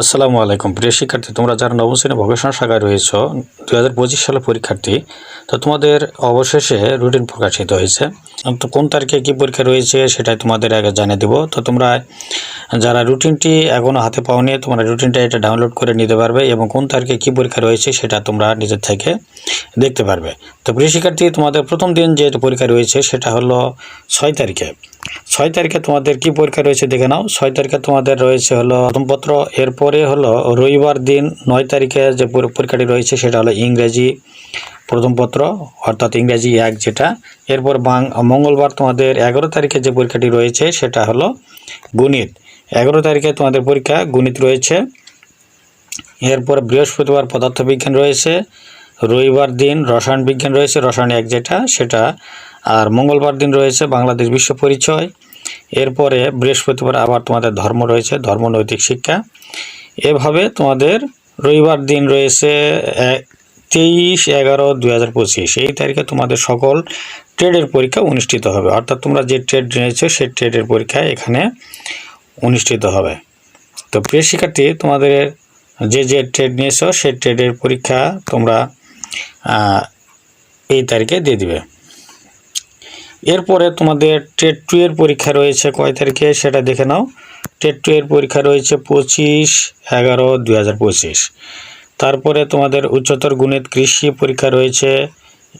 আসসালামু আলাইকুম। প্রিয় শিক্ষার্থী, তোমরা যারা নবম শ্রেণি ভকেশনাল শাখায় রয়েছ দু হাজার পঁচিশ সালের পরীক্ষার্থী, তো তোমাদের অবশেষে রুটিন প্রকাশিত হয়েছে। তো কোন তারিখে কী পরীক্ষা রয়েছে সেটাই তোমাদের আগে জানিয়ে দেবো। তো তোমরা যারা রুটিনটি এখনও হাতে পাওনি, তোমরা রুটিনটা এটা ডাউনলোড করে নিতে পারবে এবং কোন তারিখে কী পরীক্ষা রয়েছে সেটা তোমরা নিজের থেকে দেখতে পারবে। তো প্রিয় শিক্ষার্থী, তোমাদের প্রথম দিন যে পরীক্ষা রয়েছে সেটা হলো ছয় তারিখে। ছয় তারিখে তোমাদের কি পরীক্ষা রয়েছে দেখে নাও। ছয় তারিখে তোমাদের রয়েছে হলো প্রথমপত্র, এরপরে হলো রবিবার দিন নয় তারিখে যে পরীক্ষাটি রয়েছে সেটা হলো ইংরেজি প্রথম পত্র, অর্থাৎ ইংরেজি এক যেটা। এরপর মঙ্গলবার তোমাদের এগারো তারিখে যে পরীক্ষাটি রয়েছে সেটা হলো গণিত। এগারো তারিখে তোমাদের পরীক্ষা গণিত রয়েছে। এরপর বৃহস্পতিবার পদার্থবিজ্ঞান রয়েছে। রবিবার দিন রসায়ন বিজ্ঞান রয়েছে, রসায়ন এক যেটা, সেটা। আর মঙ্গলবার দিন রয়েছে বাংলাদেশ বিশ্ব পরিচয়। এরপরে বৃহস্পতিবার আবার তোমাদের ধর্ম রয়েছে ধর্মনৈতিক শিক্ষা। এভাবে তোমাদের রবিবার দিন রয়েছে তেইশ এগারো দুই হাজার পঁচিশ। এই তারিখে তোমাদের সকল ট্রেডের পরীক্ষা অনুষ্ঠিত হবে। অর্থাৎ তোমরা যে ট্রেড নিয়েছো সেই ট্রেডের পরীক্ষা এখানে অনুষ্ঠিত হবে। তো প্রিয় শিক্ষার্থী, তোমাদের যে যে ট্রেড নিয়েছো সেই ট্রেডের পরীক্ষা তোমরা এই তারিখে দিয়ে দিবে। এরপরে তোমাদের টেট টু এর পরীক্ষা রয়েছে, কয় তারিখে সেটা দেখে নাও। টেট টু এর পরীক্ষা রয়েছে পঁচিশ এগারো দুই তারপরে তোমাদের উচ্চতর গণিত কৃষি পরীক্ষা রয়েছে,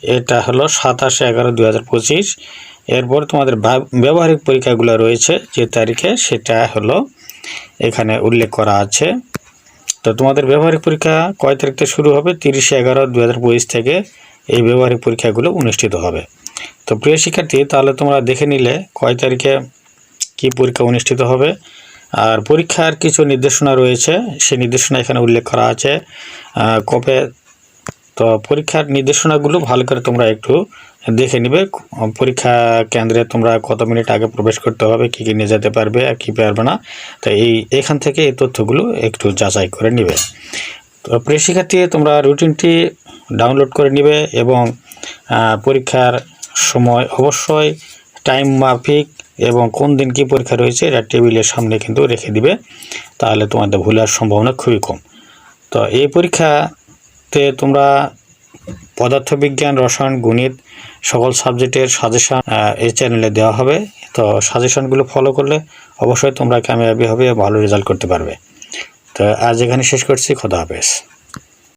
এটা হলো সাতাশ এগারো দুই এরপর তোমাদের ব্যব- ব্যবহারিক পরীক্ষাগুলো রয়েছে, যে তারিখে সেটা হলো এখানে উল্লেখ করা আছে। তো তোমাদের ব্যবহারিক পরীক্ষা কয় তারিখ থেকে শুরু হবে? তিরিশে এগারো দু থেকে এই ব্যবহারিক পরীক্ষাগুলো অনুষ্ঠিত হবে। তো প্রিয় শিক্ষার্থী, তাহলে তোমরা দেখে নিলে কয় তারিখে কি পরীক্ষা অনুষ্ঠিত হবে। আর পরীক্ষার কিছু নির্দেশনা রয়েছে, সেই নির্দেশনা এখানে উল্লেখ করা আছে। কবে? তো পরীক্ষার নির্দেশনাগুলো ভালো করে তোমরা একটু দেখে নিবে। পরীক্ষা কেন্দ্রে তোমরা কত মিনিট আগে প্রবেশ করতে হবে, কী কী নিয়ে যেতে পারবে আর কী পারবে না। তো এই, এখান থেকে এই তথ্যগুলো একটু যাচাই করে নিবে। তো প্রিয় শিক্ষার্থী, তোমরা রুটিনটি ডাউনলোড করে নিবে এবং পরীক্ষার সময় অবশ্যই টাইম মাফিক এবং কোন দিন কি পরীক্ষা রয়েছে এটা টেবিলের সামনে কিন্তু রেখে দিবে। তাহলে তোমাদের ভুলার সম্ভাবনা খুবই কম। তো এই পরীক্ষাতে তোমরা পদার্থবিজ্ঞান, রসায়ন, গণিত সকল সাবজেক্টের সাজেশান এই চ্যানেলে দেওয়া হবে। তো সাজেশনগুলো ফলো করলে অবশ্যই তোমরা কামিয়াবি হবে, ভালো রেজাল্ট করতে পারবে। তো আজ এখানে শেষ করছি, খোদা হাফেজ।